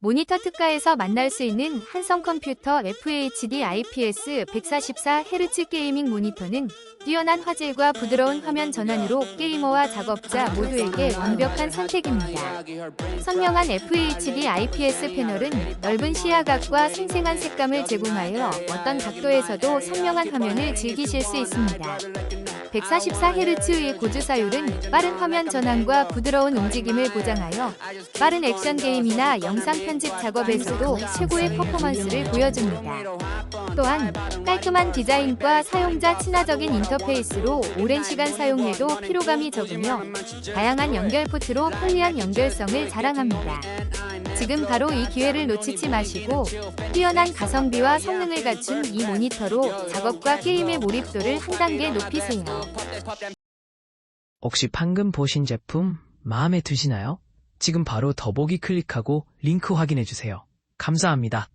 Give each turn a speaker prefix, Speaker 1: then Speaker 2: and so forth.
Speaker 1: 모니터 특가에서 만날 수 있는 한성 컴퓨터 FHD IPS 144Hz 게이밍 모니터는 뛰어난 화질과 부드러운 화면 전환으로 게이머와 작업자 모두에게 완벽한 선택입니다. 선명한 FHD IPS 패널은 넓은 시야각과 생생한 색감을 제공하여 어떤 각도에서도 선명한 화면을 즐기실 수 있습니다. 144Hz의 고주사율은 빠른 화면 전환과 부드러운 움직임을 보장하여 빠른 액션 게임이나 영상 편집 작업에서도 최고의 퍼포먼스를 보여줍니다. 또한 깔끔한 디자인과 사용자 친화적인 인터페이스로 오랜 시간 사용해도 피로감이 적으며 다양한 연결 포트로 편리한 연결성을 자랑합니다. 지금 바로 이 기회를 놓치지 마시고 뛰어난 가성비와 성능을 갖춘 이 모니터로 작업과 게임의 몰입도를 한 단계 높이세요.
Speaker 2: 혹시 방금 보신 제품 마음에 드시나요? 지금 바로 더보기 클릭하고 링크 확인해 주세요. 감사합니다.